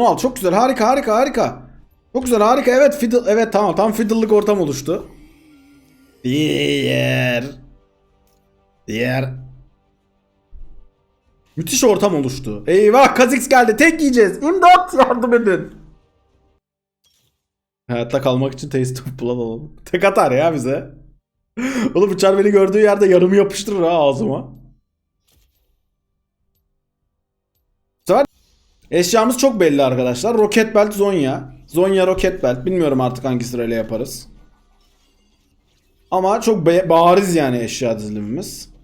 Onu al. Çok güzel. Harika harika harika. Çok güzel harika. Evet fiddle. Evet tamam. Tam fiddle'lık ortam oluştu. Diğer. Diğer. Müthiş ortam oluştu. Eyvah Kazix geldi. Tek yiyeceğiz. İmdat yardım edin. Hayatta kalmak için taste of blood alalım. Tek atar ya bize. Oğlum bıçar beni gördüğü yerde yarımı yapıştırır ha ağzıma. Eşyamız çok belli arkadaşlar. Roket Belt Zonya. Zonya Roket Belt. Bilmiyorum artık hangi sırayla yaparız. Ama çok bariz yani eşya dizilimimiz.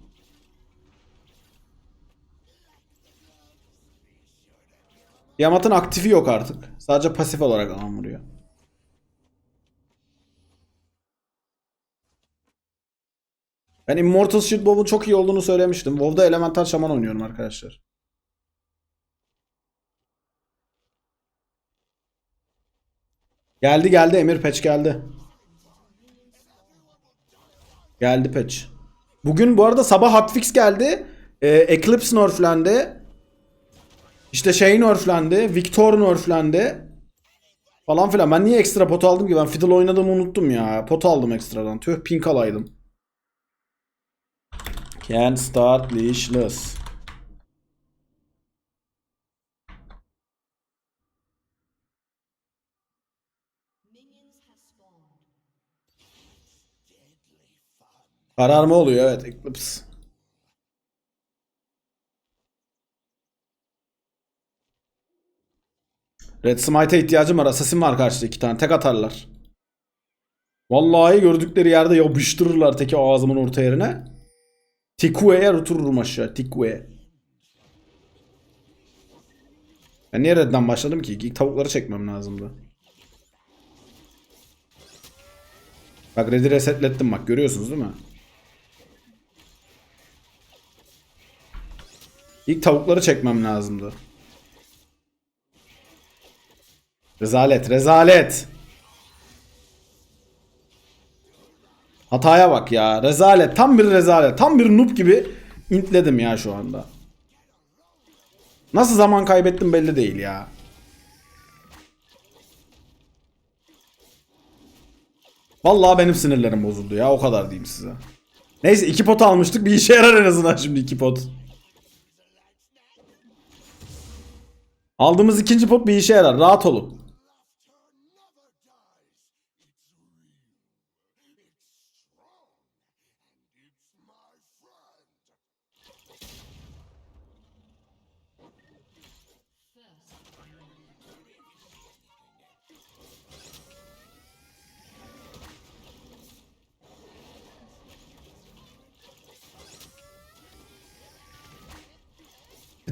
Yamat'ın aktifi yok artık. Sadece pasif olarak alan vuruyor. Ben Immortal Shield Bow'un çok iyi olduğunu söylemiştim. WoW'da Elemental Şaman oynuyorum arkadaşlar. Geldi geldi Emir Patch geldi. Geldi Patch. Bugün bu arada sabah hotfix geldi. Ee, Eclipse nerflendi. İşte şey nerflendi. Victor nerflendi. Falan filan. Ben niye ekstra pot aldım ki? Ben Fiddle oynadığımı unuttum ya. Pot aldım ekstradan. Tüh pink alaydım. Can start leashless. Kararma oluyor evet Eclipse. Red Smite'e ihtiyacım var. Assassin var karşıda iki tane. Tek atarlar. Vallahi gördükleri yerde yapıştırırlar teki ağzımın orta yerine. Tikue'ye otururum aşağı. Tikue. Ben niye redden başladım ki? İlk tavukları çekmem lazımdı. Bak red'i resetlettim bak görüyorsunuz değil mi? İlk tavukları çekmem lazımdı. Rezalet, rezalet. Hataya bak ya. Rezalet. Tam bir rezalet. Tam bir noob gibi intledim ya şu anda. Nasıl zaman kaybettim belli değil ya. Vallahi benim sinirlerim bozuldu ya. O kadar diyeyim size. Neyse iki pot almıştık. Bir işe yarar en azından şimdi iki pot. Aldığımız ikinci pot bir işe yarar. Rahat olun.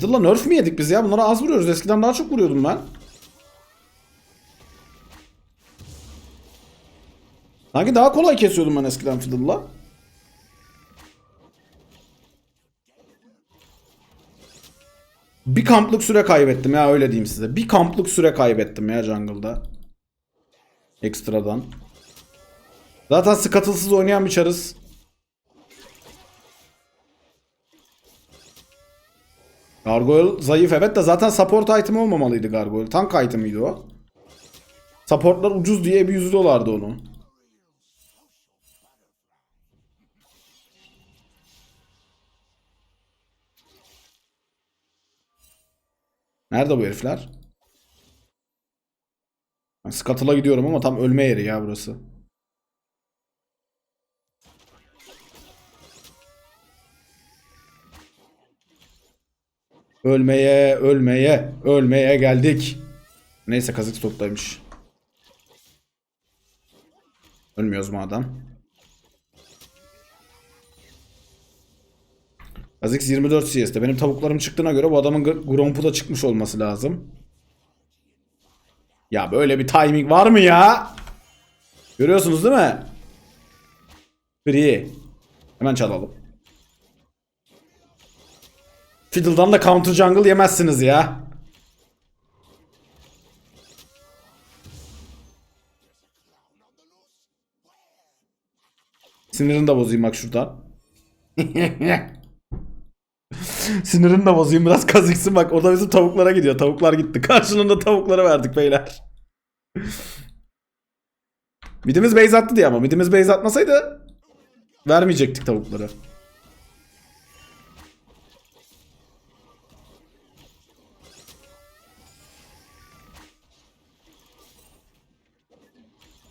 Fiddle'la nerf mi yedik biz ya? Bunlara az vuruyoruz. Eskiden daha çok vuruyordum ben. Sanki daha kolay kesiyordum ben eskiden Fiddle'la. Bir kamplık süre kaybettim ya öyle diyeyim size. Bir kamplık süre kaybettim ya jungle'da. Ekstradan. Zaten skatılsız oynayan bir çarız. Gargoyle zayıf evet de zaten support item olmamalıydı Gargoyle. Tank item'ıydı o. Supportlar ucuz diye bir yüzüyorlardı onu. Nerede bu herifler? Scuttle'a gidiyorum ama tam ölme yeri ya burası. Ölmeye, ölmeye, ölmeye geldik. Neyse kazık stoktaymış. Ölmüyoruz madem. Kazix 24 CS'de. Benim tavuklarım çıktığına göre bu adamın gr- Gromp'u da çıkmış olması lazım. Ya böyle bir timing var mı ya? Görüyorsunuz değil mi? Free. Hemen çalalım. Fiddle'dan da counter jungle yemezsiniz ya. Sinirini de bozayım bak şuradan. Sinirini de bozayım biraz kazıksın bak. O da bizim tavuklara gidiyor. Tavuklar gitti. Karşılığında tavuklara verdik beyler. Midimiz base attı diye ama. Midimiz base atmasaydı vermeyecektik tavukları.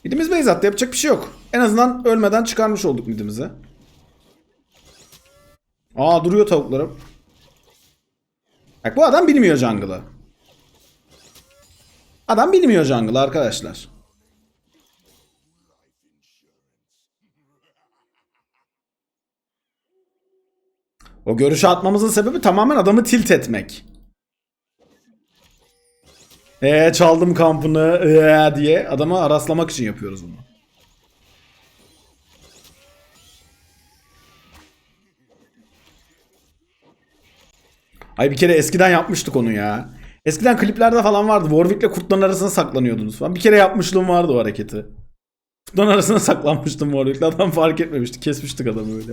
Midimiz base attı. Yapacak bir şey yok. En azından ölmeden çıkarmış olduk midimizi. Aa duruyor tavuklarım. Bak bu adam bilmiyor jungle'ı. Adam bilmiyor jungle'ı arkadaşlar. O görüşü atmamızın sebebi tamamen adamı tilt etmek. Eee çaldım kampını ee, diye adamı araslamak için yapıyoruz bunu. Ay bir kere eskiden yapmıştık onu ya. Eskiden kliplerde falan vardı. Warwick'le kurtların arasına saklanıyordunuz falan. Bir kere yapmışlığım vardı o hareketi. Kurtların arasına saklanmıştım Warwick'le. Adam fark etmemişti. Kesmiştik adamı öyle.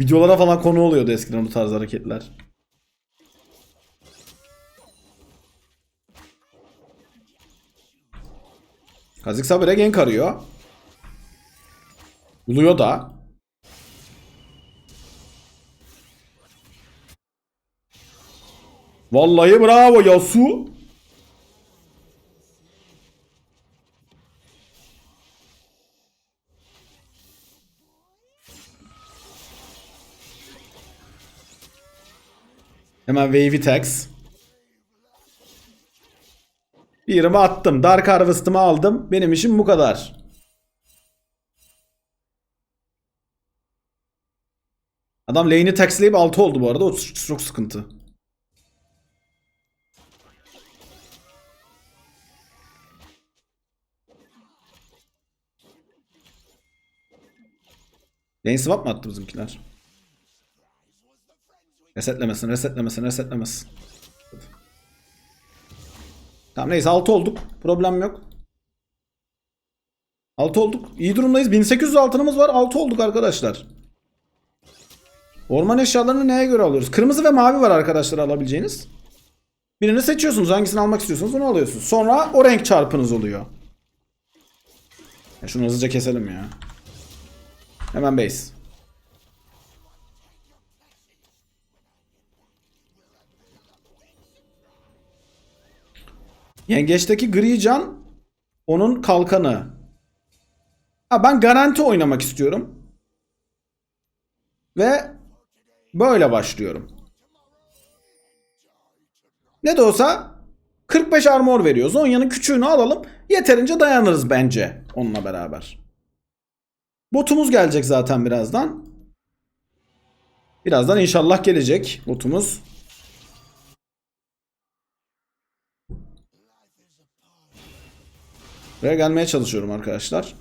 Videolara falan konu oluyordu eskiden bu tarz hareketler. Kazik Sabir'e gank arıyor. Buluyor da. Vallahi bravo Yasu. Hemen Wavy Tax. Yerime attım. Dark Harvest'ımı aldım. Benim işim bu kadar. Adam lane'i taxleyip 6 oldu bu arada. O çok sıkıntı. Lane swap mı attı bizimkiler? Resetlemesin, resetlemesin, resetlemesin. Tamam neyse 6 olduk. Problem yok. 6 olduk. İyi durumdayız. 1800 altınımız var. 6 olduk arkadaşlar. Orman eşyalarını neye göre alıyoruz? Kırmızı ve mavi var arkadaşlar alabileceğiniz. Birini seçiyorsunuz. Hangisini almak istiyorsanız onu alıyorsunuz. Sonra o renk çarpınız oluyor. Ya şunu hızlıca keselim ya. Hemen base. Yengeçteki gri can onun kalkanı. Ha, ben garanti oynamak istiyorum. Ve böyle başlıyorum. Ne de olsa 45 armor veriyor. Zonya'nın küçüğünü alalım. Yeterince dayanırız bence onunla beraber. Botumuz gelecek zaten birazdan. Birazdan inşallah gelecek botumuz. Buraya gelmeye çalışıyorum arkadaşlar.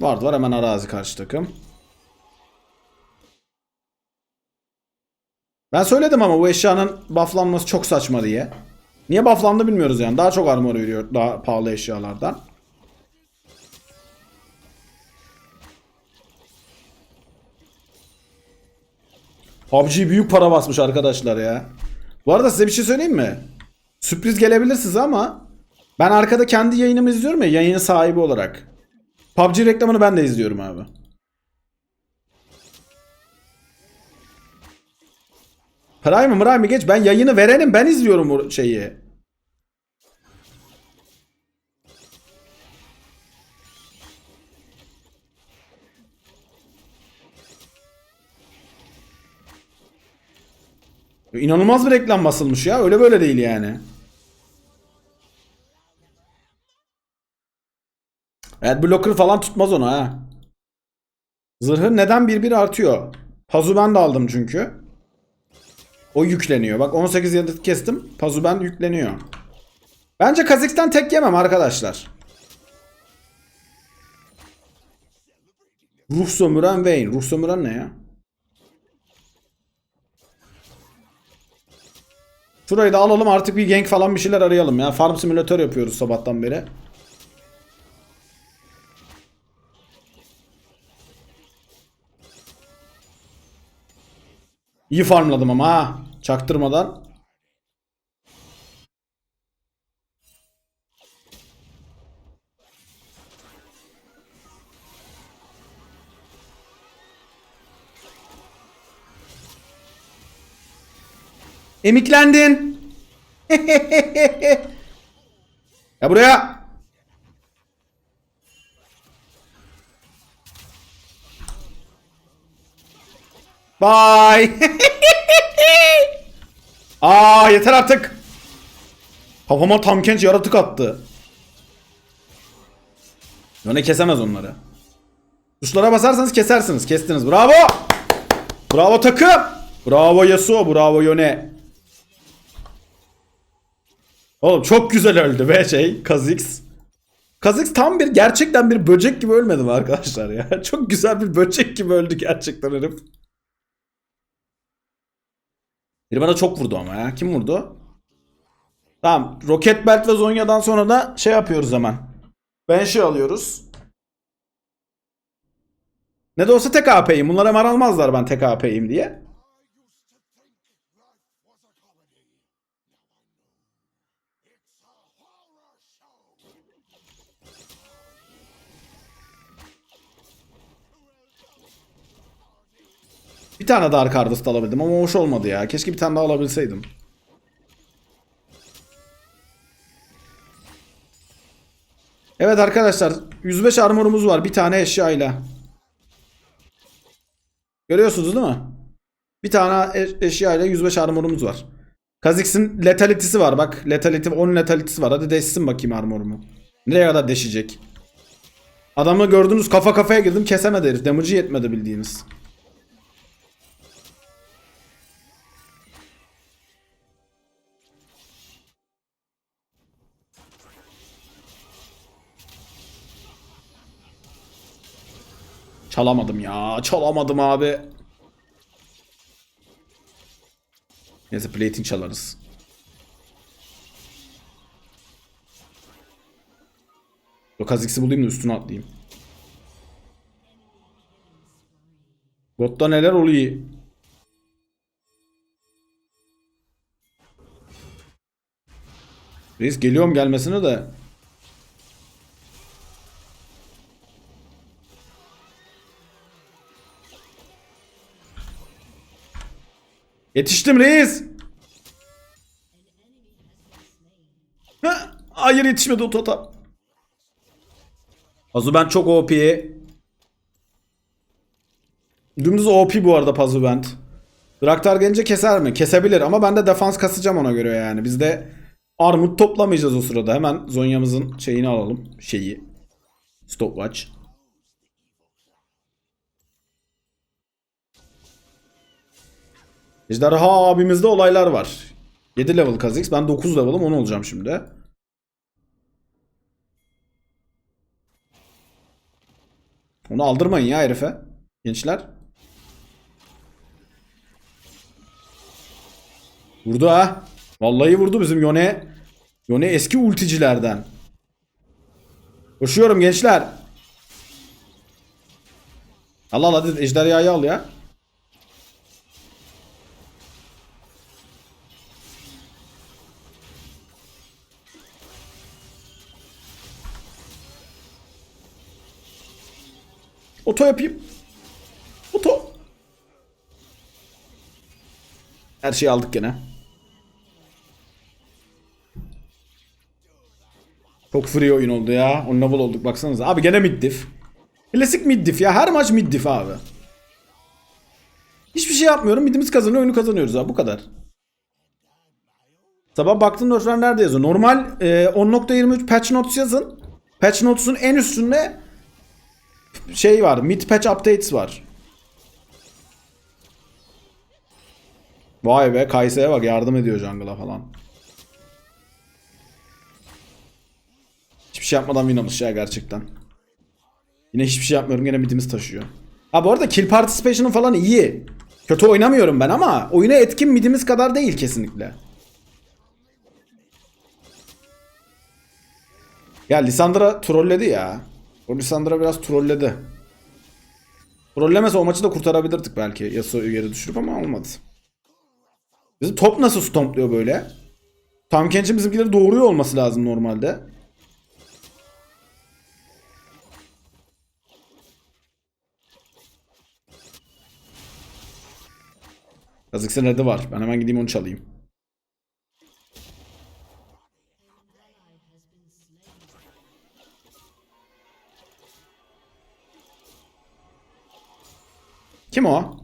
Vardı var hemen arazi karşı takım. Ben söyledim ama bu eşyanın bufflanması çok saçma diye. Niye bufflandı bilmiyoruz yani. Daha çok armor veriyor daha pahalı eşyalardan. PUBG büyük para basmış arkadaşlar ya. Bu arada size bir şey söyleyeyim mi? Sürpriz gelebilir size ama ben arkada kendi yayınımı izliyorum ya yayının sahibi olarak. PUBG reklamını ben de izliyorum abi. Prime Prime geç ben yayını verenim ben izliyorum o şeyi. İnanılmaz bir reklam basılmış ya. Öyle böyle değil yani. Evet blocker falan tutmaz onu ha. Zırhı neden bir bir artıyor? Pazu ben de aldım çünkü. O yükleniyor. Bak 18 yıldır kestim. Pazu ben yükleniyor. Bence Kazik'ten tek yemem arkadaşlar. Ruh sömüren Vayne. Ruh sömüren ne ya? Şurayı da alalım artık bir gank falan bir şeyler arayalım ya. Farm simülatör yapıyoruz sabahtan beri. İyi farmladım ama ha. Çaktırmadan. Emiklendin. ya buraya. Bye. Aa yeter artık. Kafama tam kenç yaratık attı. Yone kesemez onları. Tuşlara basarsanız kesersiniz. Kestiniz. Bravo. Bravo takım. Bravo Yasuo. Bravo Yone. Oğlum çok güzel öldü be şey. Kha'Zix. Kha'Zix tam bir gerçekten bir böcek gibi ölmedi mi arkadaşlar ya? Çok güzel bir böcek gibi öldü gerçekten herif. Biri bana çok vurdu ama ya. Kim vurdu? Tamam. Roket Belt ve Zonya'dan sonra da şey yapıyoruz hemen. Banshee alıyoruz. Ne de olsa tek AP'yim. Bunlar hemen almazlar ben tek AP'yim diye. Bir tane daha Harvest alabildim ama hoş olmadı ya. Keşke bir tane daha alabilseydim. Evet arkadaşlar 105 armorumuz var bir tane eşyayla. Görüyorsunuz değil mi? Bir tane e- eşyayla 105 armorumuz var. Kha'Zix'in letality'si var bak. Letality 10 letality'si var. Hadi deşsin bakayım armorumu. Nereye kadar deşecek? Adamı gördünüz kafa kafaya girdim kesemedi herif. Damage'ı yetmedi bildiğiniz. Çalamadım ya. Çalamadım abi. Neyse plating çalarız. Yok Kha'Zix'i bulayım da üstüne atlayayım. Botta neler oluyor? Reis geliyorum gelmesine de. Yetiştim reis. Ha, hayır yetişmedi o totem. Pazu ben çok OP. Dümdüz OP bu arada Pazu Bent. Draktar gelince keser mi? Kesebilir ama ben de defans kasacağım ona göre yani. Biz de armut toplamayacağız o sırada. Hemen Zonya'mızın şeyini alalım. Şeyi. Stopwatch. Ejderha abimizde olaylar var. 7 level Kha'Zix. Ben 9 level'ım 10 olacağım şimdi. Onu aldırmayın ya herife. Gençler. Vurdu ha. Vallahi vurdu bizim Yone. Yone eski ulticilerden. Koşuyorum gençler. Allah Allah ejderhayı al ya. Oto yapayım. Oto. Her şeyi aldık gene. Çok free oyun oldu ya. On level olduk baksanıza. Abi gene mid diff. Klasik mid diff ya. Her maç mid diff abi. Hiçbir şey yapmıyorum. Midimiz kazanıyor. Oyunu kazanıyoruz abi. Bu kadar. Sabah baktım nerfler nerede yazıyor. Normal e, 10.23 patch notes yazın. Patch notes'un en üstünde şey var. Mid patch updates var. Vay be Kayse'ye bak yardım ediyor jungle'a falan. Hiçbir şey yapmadan win alış ya gerçekten. Yine hiçbir şey yapmıyorum gene midimiz taşıyor. Ha bu arada kill participation'ın falan iyi. Kötü oynamıyorum ben ama oyuna etkin midimiz kadar değil kesinlikle. Ya Lisandra trolledi ya. O Lisandra biraz trolledi. Trollemese o maçı da kurtarabilirdik belki. Yasuo'yu geri düşürüp ama olmadı. Bizim top nasıl stompluyor böyle? Tam Kench'in bizimkileri doğuruyor olması lazım normalde. Kazıksın red'i var. Ben hemen gideyim onu çalayım. Kim o?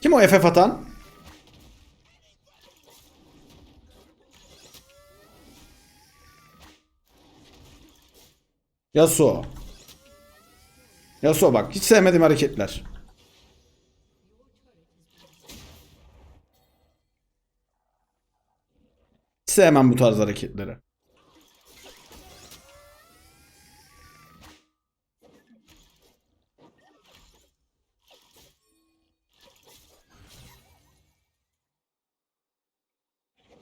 Kim o FF atan? Yasuo. Yasuo bak hiç sevmediğim hareketler. Sevmem bu tarz hareketleri.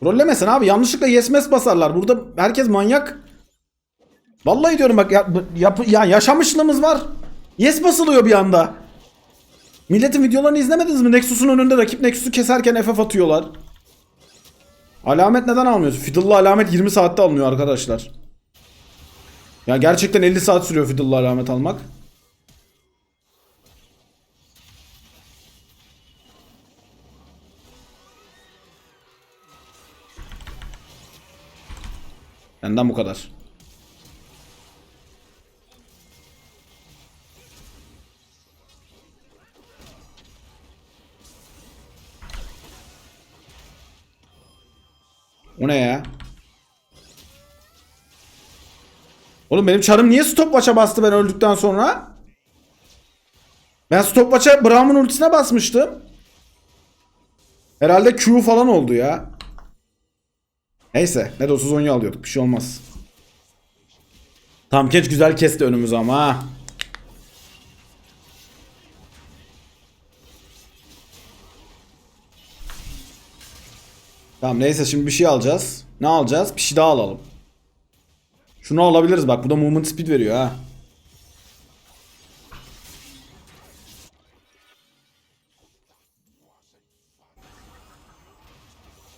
Rollemesin abi yanlışlıkla yes mes basarlar. Burada herkes manyak. Vallahi diyorum bak ya, yap- ya yaşamışlığımız var. Yes basılıyor bir anda. Milletin videolarını izlemediniz mi? Nexus'un önünde rakip Nexus'u keserken FF atıyorlar. Alamet neden almıyorsun? Fiddle'lı alamet 20 saatte alınıyor arkadaşlar. Ya gerçekten 50 saat sürüyor Fiddle'lı alamet almak. Benden bu kadar. O ne ya? Oğlum benim çarım niye stopwatch'a bastı ben öldükten sonra? Ben stopwatch'a Braum'un ultisine basmıştım. Herhalde Q falan oldu ya. Neyse. Ne de olsa Zonya alıyorduk. Bir şey olmaz. Tam keç güzel kesti önümüzü ama. Tamam neyse şimdi bir şey alacağız. Ne alacağız? Bir şey daha alalım. Şunu alabiliriz bak bu da movement speed veriyor ha.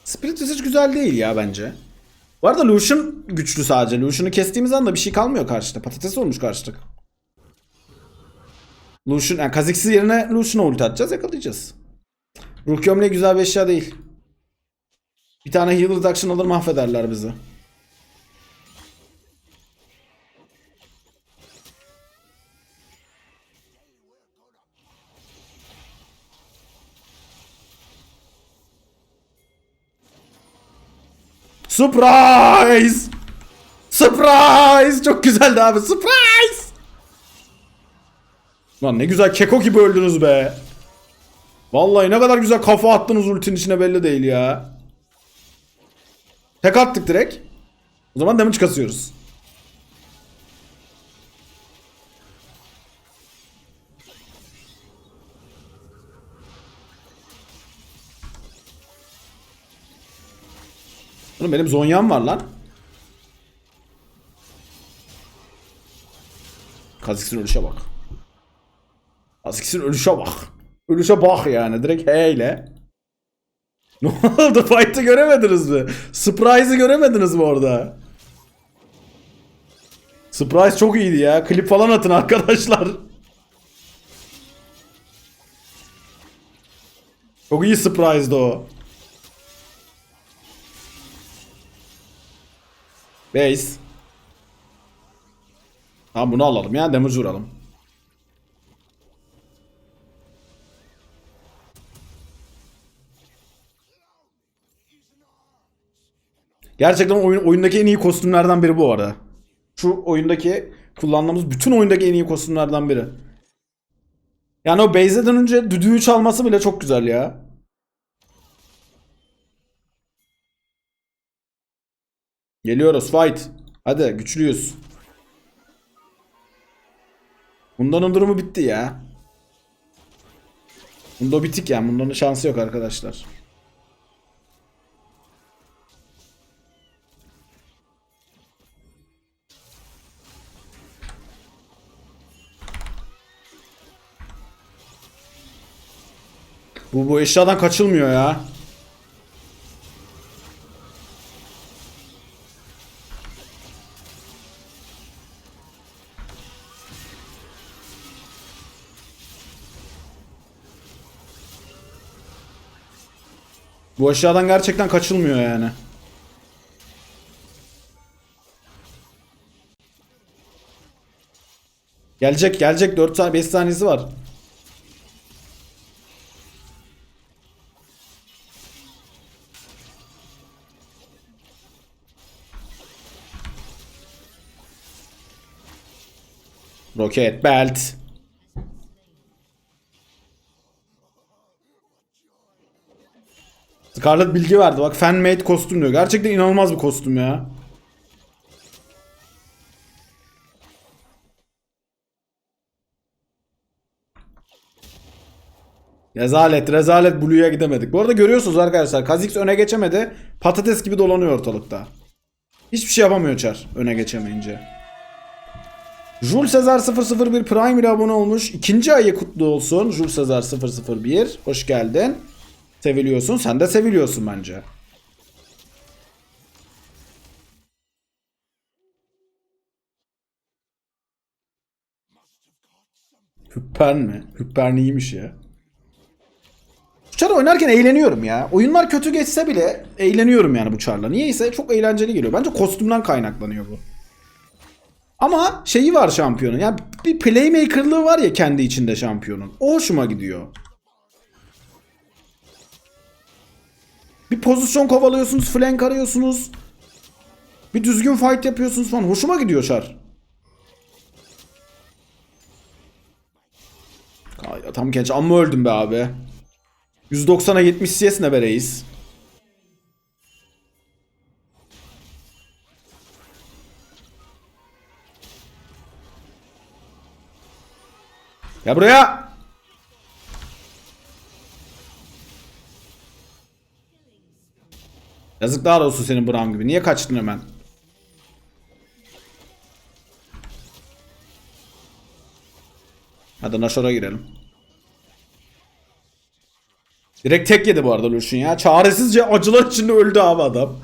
Spirit hiç güzel değil ya bence. Bu arada Lucian güçlü sadece. Lucian'ı kestiğimiz anda bir şey kalmıyor karşıda. Patates olmuş karşıda. Lucian, yani Kha'Zix'i yerine Lucian'a ulti atacağız yakalayacağız. Ruh gömleği güzel bir eşya değil. Bir tane heal reduction alır mahvederler bizi. Surprise! Surprise! Çok güzeldi abi. Surprise! Lan ne güzel keko gibi öldünüz be. Vallahi ne kadar güzel kafa attınız ultinin içine belli değil ya. Tek attık direkt. O zaman damage kasıyoruz. Oğlum benim Zonya'm var lan. Kha'Zix'in ölüşe bak. Kha'Zix'in ölüşe bak. Ölüşe bak yani direkt H ile. Ne oldu? Fight'ı göremediniz mi? Surprise'ı göremediniz mi orada? Surprise çok iyiydi ya. Klip falan atın arkadaşlar. Çok iyi surprise'dı o. Base. Tamam bunu alalım ya. Damage vuralım. Gerçekten oyun, oyundaki en iyi kostümlerden biri bu arada. Şu oyundaki kullandığımız bütün oyundaki en iyi kostümlerden biri. Yani o base'den önce düdüğü çalması bile çok güzel ya. Geliyoruz fight. Hadi güçlüyüz. Bundanın durumu bitti ya. Bunda bitik yani. Bundanın şansı yok arkadaşlar. Bu, bu eşyadan kaçılmıyor ya. Bu eşyadan gerçekten kaçılmıyor yani. Gelecek gelecek 4 saniye 5 saniyesi var. Roket belt. Scarlet bilgi verdi. Bak fan made kostüm diyor. Gerçekten inanılmaz bir kostüm ya. Rezalet, rezalet Blue'ya gidemedik. Bu arada görüyorsunuz arkadaşlar. Kha'Zix öne geçemedi. Patates gibi dolanıyor ortalıkta. Hiçbir şey yapamıyor Char öne geçemeyince. Jules Sezar 001 Prime ile abone olmuş. İkinci ayı kutlu olsun. Jules Sezar 001. Hoş geldin. Seviliyorsun. Sen de seviliyorsun bence. Hüppern mi? Hüppern iyiymiş ya. Bu çar oynarken eğleniyorum ya. Oyunlar kötü geçse bile eğleniyorum yani bu çarla. Niyeyse çok eğlenceli geliyor. Bence kostümden kaynaklanıyor bu. Ama şeyi var şampiyonun. Ya bir playmaker'lığı var ya kendi içinde şampiyonun. O hoşuma gidiyor. Bir pozisyon kovalıyorsunuz, flank arıyorsunuz. Bir düzgün fight yapıyorsunuz falan. Hoşuma gidiyor şar. Tam genç amma öldüm be abi. 190'a 70 CS ne be? Gel buraya. Yazıklar olsun senin Brown gibi. Niye kaçtın hemen? Hadi Nashor'a girelim. Direkt tek yedi bu arada Lucian ya. Çaresizce acılar içinde öldü abi adam.